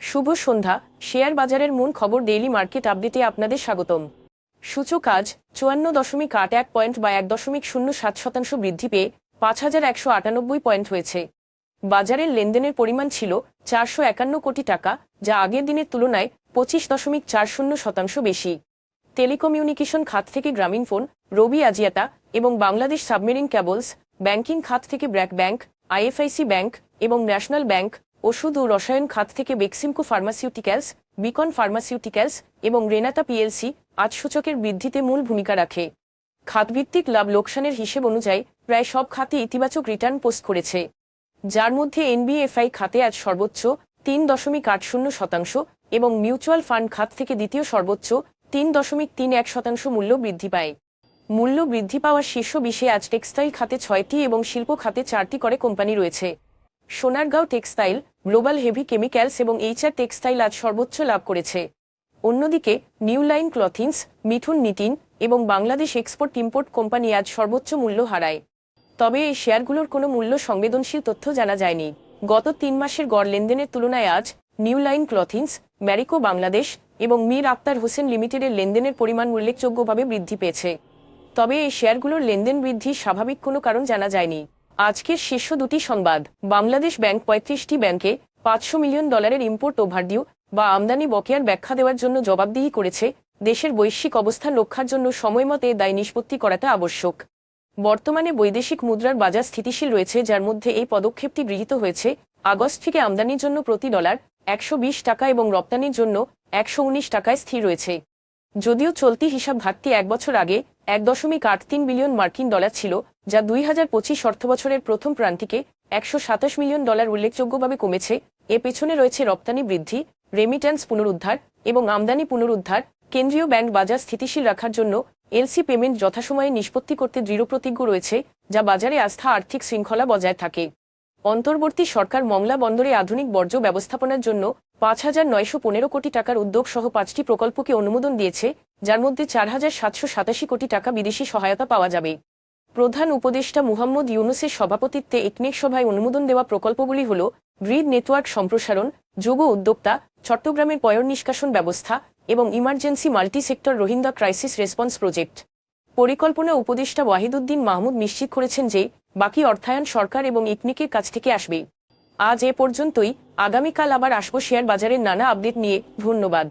শুভ সন্ধ্যা। Share বাজারের মূল খবর ডেইলি মার্কেট আপডেটে আপনাদের স্বাগতম। সূচক আজ চুয়ান্ন দশমিক আট এক পয়েন্ট বা এক দশমিক শূন্য সাত শতাংশ বৃদ্ধি পেয়ে পাঁচ হাজার একশো আটানব্বই পয়েন্ট হয়েছে। বাজারের লেনদেনের পরিমাণ ছিল চারশো একান্ন কোটি টাকা, যা আগের দিনের তুলনায় পঁচিশ দশমিক চার শূন্য শতাংশ বেশি। টেলিকমিউনিকেশন খাত থেকে গ্রামীণ ফোন, রবি আজিয়াতা এবং বাংলাদেশ সাবমেরিন ক্যাবলস, ব্যাংকিং খাত থেকে ব্র্যাক ব্যাংক, আইএফআইসি ব্যাংক এবং ন্যাশনাল ব্যাংক, ওষুধ ও রসায়ন খাত থেকে বেক্সিমকো ফার্মাসিউটিক্যালস, বিকন ফার্মাসিউটিক্যালস এবং রেনাতা পিএলসি আজ সূচকের বৃদ্ধিতে মূল ভূমিকা রাখে। খাতভিত্তিক লাভ লোকসানের হিসেব অনুযায়ী প্রায় সব খাতে ইতিবাচক রিটার্ন পোস্ট করেছে। যার মধ্যে এনবিএফআই খাতে আজ সর্বোচ্চ তিন দশমিক আট শূন্য শতাংশ এবং মিউচুয়াল ফান্ড খাত থেকে দ্বিতীয় সর্বোচ্চ তিন দশমিক তিন এক শতাংশ মূল্য বৃদ্ধি পায়। মূল্য বৃদ্ধি পাওয়ার শীর্ষ বিশে আজ টেক্সটাইল খাতে ছয়টি এবং শিল্প খাতে চারটি করে কোম্পানি রয়েছে। Sonargaon textile, global heavy chemicals এবং এইচআর টেক্সটাইল আজ সর্বোচ্চ লাভ করেছে। অন্যদিকে, new line clothings Mithun knitting এবং বাংলাদেশ এক্সপোর্ট ইম্পোর্ট কোম্পানি আজ সর্বোচ্চ মূল্য হারায়। তবে এই শেয়ারগুলোর কোনো মূল্য সংবেদনশীল তথ্য জানা যায়নি। গত তিন মাসের গড় লেনদেনের তুলনায় আজ new line clothings Marico Bangladesh এবং মীর আক্তার হোসেন লিমিটেডের লেনদেনের পরিমাণ উল্লেখযোগ্যভাবে বৃদ্ধি পেয়েছে। তবে এই শেয়ারগুলোর লেনদেন বৃদ্ধির স্বাভাবিক কোনো কারণ জানা যায়নি। আজকের শীর্ষ দুটি সংবাদ। বাংলাদেশ ব্যাংক পঁয়ত্রিশটি ব্যাংকে পাঁচশো মিলিয়ন ডলারের ইম্পোর্ট ওভারডিউ বা আমদানি বকেয়ার ব্যাখ্যা দেওয়ার জন্য জবাবদিহি করেছে দেশের বৈশ্বিক অবস্থান রক্ষার জন্য সময়মতে দায় নিষ্পত্তি করাটা আবশ্যক। বর্তমানে বৈদেশিক মুদ্রার বাজার স্থিতিশীল রয়েছে, যার মধ্যে এই পদক্ষেপটি গৃহীত হয়েছে। আগস্ট থেকে আমদানির জন্য প্রতি ডলার একশো বিশ টাকা এবং রপ্তানির জন্য একশো উনিশ টাকায় স্থির রয়েছে। যদিও চলতি হিসাব ঘাটতি এক বছর আগে এক দশমিক আট তিন বিলিয়ন মার্কিন ডলার ছিল, যা দুই হাজার পঁচিশ অর্থবছরের প্রথম প্রান্তিকে একশো সাতাশ মিলিয়ন ডলার উল্লেখযোগ্যভাবে কমেছে। এ পেছনে রয়েছে রপ্তানি বৃদ্ধি রেমিট্যান্স পুনরুদ্ধার এবং আমদানি পুনরুদ্ধার, কেন্দ্রীয় ব্যাংক বাজার স্থিতিশীল রাখার জন্য এলসি পেমেন্ট যথাসময়ে নিষ্পত্তি করতে দৃঢ়প্রতিজ্ঞ রয়েছে, যা বাজারে আস্থা আর্থিক শৃঙ্খলা বজায় থাকে। অন্তর্বর্তী সরকার মংলা বন্দরে আধুনিক বর্জ্য ব্যবস্থাপনার জন্য পাঁচ হাজার নয়শো পনেরো কোটি টাকার উদ্যোগ সহ পাঁচটি প্রকল্পকে অনুমোদন দিয়েছে যার মধ্যে চার হাজার সাতশো সাতাশি কোটি টাকা বিদেশি সহায়তা পাওয়া যাবে। প্রধান উপদেষ্টা মুহাম্মদ ইউনুসের সভাপতিত্বে একনেক সভায় অনুমোদন দেওয়া প্রকল্পগুলি হল গ্রিড নেটওয়ার্ক সম্প্রসারণ যোগ উদ্যোক্তা, চট্টগ্রামের পয়র নিষ্কাশন ব্যবস্থা এবং emergency multi sector Rohingya crisis response project. পরিকল্পনা উপদেষ্টা ওয়াহিদুদ্দিন মাহমুদ নিশ্চিত করেছেন যে বাকি অর্থায়ন সরকার এবং ইকনিকের কাছ থেকে আসবে। আজ এ পর্যন্তই। আগামীকাল আবার আসব শেয়ার বাজারের নানা আপডেট নিয়ে। ধন্যবাদ।